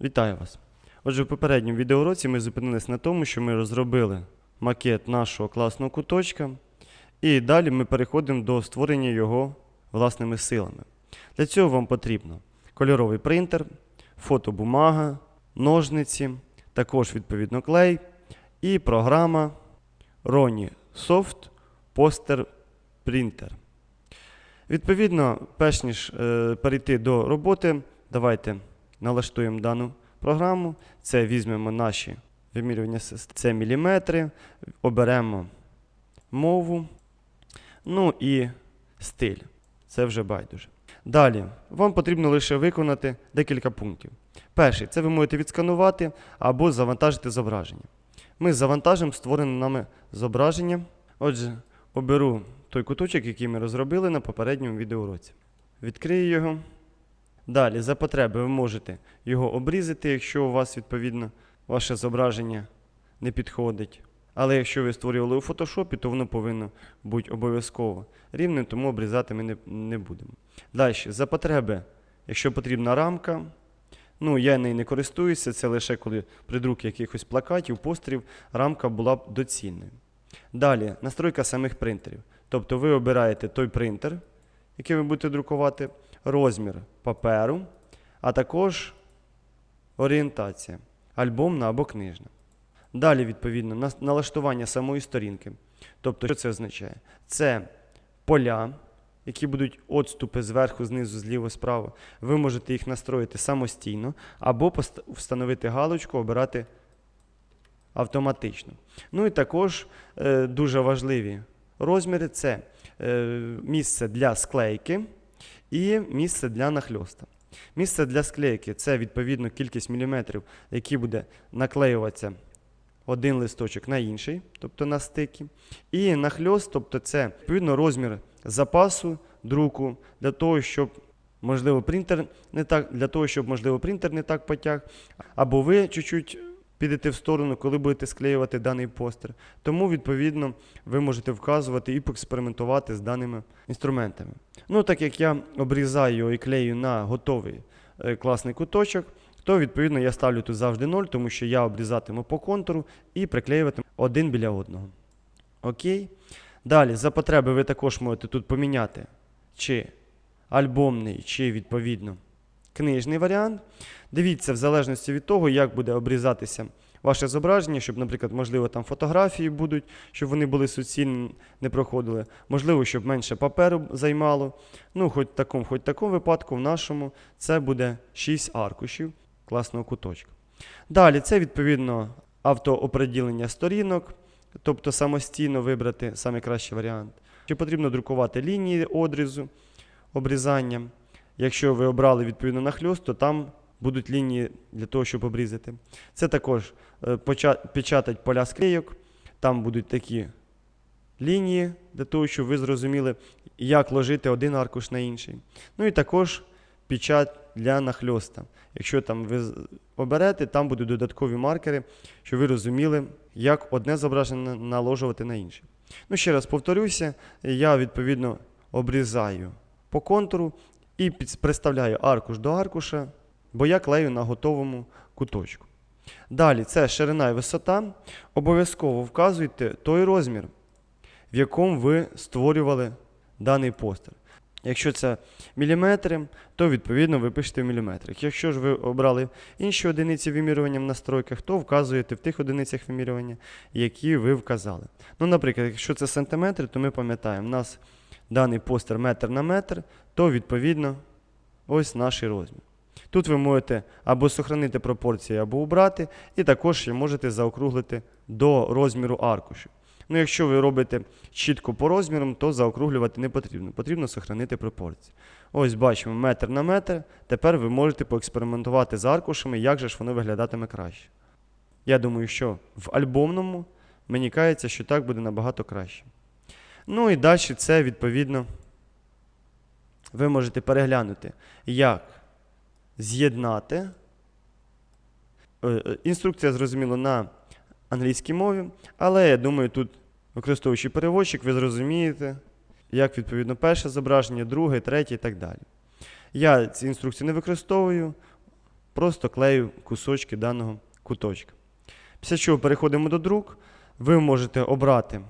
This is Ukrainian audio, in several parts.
Вітаю вас! Отже, в попередньому відеоуроці ми зупинились на тому, що ми розробили макет нашого класного куточка, і далі ми переходимо до створення його власними силами. Для цього вам потрібно кольоровий принтер, фотобумага, ножниці, також відповідно клей і програма Roni Soft Poster Printer. Відповідно, перш ніж е, перейти до роботи, давайте налаштуємо дану програму. Це візьмемо наші вимірювання, це міліметри, оберемо мову, ну і стиль. Це вже байдуже. Далі, вам потрібно лише виконати декілька пунктів. Перший це ви можете відсканувати або завантажити зображення. Ми завантажимо створене нами зображення. Отже, оберу той куточок, який ми розробили на попередньому відеоуроці. Відкрию його. Далі, за потреби, ви можете його обрізати, якщо у вас, відповідно, ваше зображення не підходить. Але якщо ви створювали у фотошопі, то воно повинно бути обов'язково рівним, тому обрізати ми не, не будемо. Далі, за потреби, якщо потрібна рамка, ну я нею не користуюся, це лише коли при друку якихось плакатів, постерів, рамка була б доцільною. Далі, настройка самих принтерів. Тобто ви обираєте той принтер, який ви будете друкувати, розмір паперу, а також орієнтація, альбомна або книжна. Далі, відповідно, налаштування самої сторінки. Тобто, що це означає? Це поля, які будуть відступи зверху, знизу, зліво, справа. Ви можете їх настроїти самостійно, або встановити галочку, обирати автоматично. Ну і також е, дуже важливі розміри це е, місце для склейки і місце для нахльоста. Місце для склейки це відповідно кількість міліметрів, які буде наклеюватися один листочок на інший, тобто на стики. І нахльост, тобто це відповідно розмір запасу друку для того, щоб можливо принтер не так, для того, щоб можливо принтер не так потяг, або ви чуть-чуть підете в сторону, коли будете склеювати даний постер. Тому, відповідно, ви можете вказувати і поекспериментувати з даними інструментами. Ну, так як я обрізаю і клею на готовий е, класний куточок, то відповідно я ставлю тут завжди 0, тому що я обрізатиму по контуру і приклеюватиму один біля одного. Окей. Далі, за потреби, ви також можете тут поміняти чи альбомний, чи відповідно книжний варіант. Дивіться, в залежності від того, як буде обрізатися ваше зображення, щоб, наприклад, можливо, там фотографії будуть, щоб вони були суцільні, не проходили. Можливо, щоб менше паперу займало. Ну, хоч в такому, хоч в такому випадку, в нашому це буде 6 аркушів класного куточка. Далі, це відповідно автооприділення сторінок, тобто самостійно вибрати найкращий варіант. Чи потрібно друкувати лінії одрізу, обрізання. Якщо ви обрали відповідно нахльост, то там будуть лінії для того, щоб обрізати. Це також е, печатать поля склейок, там будуть такі лінії для того, щоб ви зрозуміли, як ложити один аркуш на інший. Ну і також печать для нахльоста. Якщо там ви оберете, там будуть додаткові маркери, щоб ви розуміли, як одне зображення наложувати на інше. Ну, ще раз повторюся, я відповідно обрізаю по контуру і приставляю аркуш до аркуша, бо я клею на готовому куточку. Далі це ширина і висота. Обов'язково вказуйте той розмір, в якому ви створювали даний постер. Якщо це міліметри, то відповідно ви пишете в міліметрах. Якщо ж ви обрали інші одиниці вимірювання в настройках, то вказуєте в тих одиницях вимірювання, які ви вказали. Ну, наприклад, якщо це сантиметри, то ми пам'ятаємо, у нас даний постер метр на метр, то відповідно ось наш розмір. Тут ви можете або сохранити пропорції, або убрати, і також можете заокруглити до розміру аркушу. Ну, якщо ви робите чітко по розмірам, то заокруглювати не потрібно. Потрібно сохранити пропорції. Ось бачимо метр на метр. Тепер ви можете поекспериментувати з аркушами, як же ж воно виглядатиме краще. Я думаю, що в альбомному мені кається, що так буде набагато краще. Ну і далі це відповідно ви можете переглянути, як з'єднати. Е, е, Інструкція, зрозуміло, на англійській мові, але я думаю, тут, використовуючи переводчик, ви зрозумієте, як відповідно перше зображення, друге, третє і так далі. Я ці інструкції не використовую. просто клею кусочки даного куточка. Після чого переходимо до друк. Ви можете обрати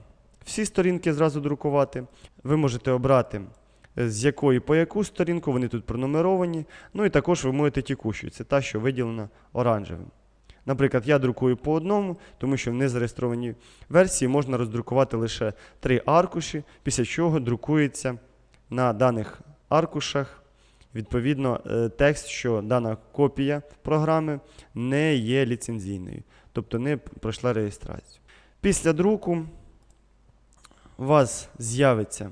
всі сторінки зразу друкувати. Ви можете обрати е, з якої по яку сторінку, вони тут пронумеровані. Ну і також ви можете текущу, це та, що виділена оранжевим. Наприклад, я друкую по одному, тому що в незареєстрованій версії можна роздрукувати лише три аркуші, після чого друкується на даних аркушах відповідно е, текст, що дана копія програми не є ліцензійною, тобто не пройшла реєстрацію. Після друку у вас з'явиться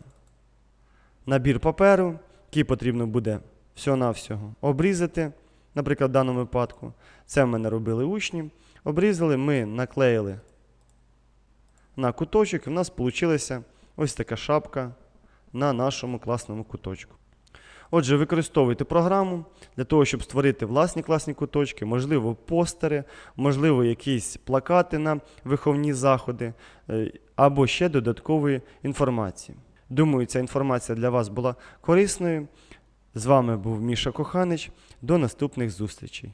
набір паперу, який потрібно буде всього-навсього обрізати, наприклад, в даному випадку. Це в мене робили учні. Обрізали, ми наклеїли на куточок, і в нас вийшла ось така шапка на нашому класному куточку. Отже, використовуйте програму для того, щоб створити власні класні куточки, можливо, постери, можливо, якісь плакати на виховні заходи е, або ще додаткової інформації. Думаю, ця інформація для вас була корисною. З вами був Міша Коханич. До наступних зустрічей.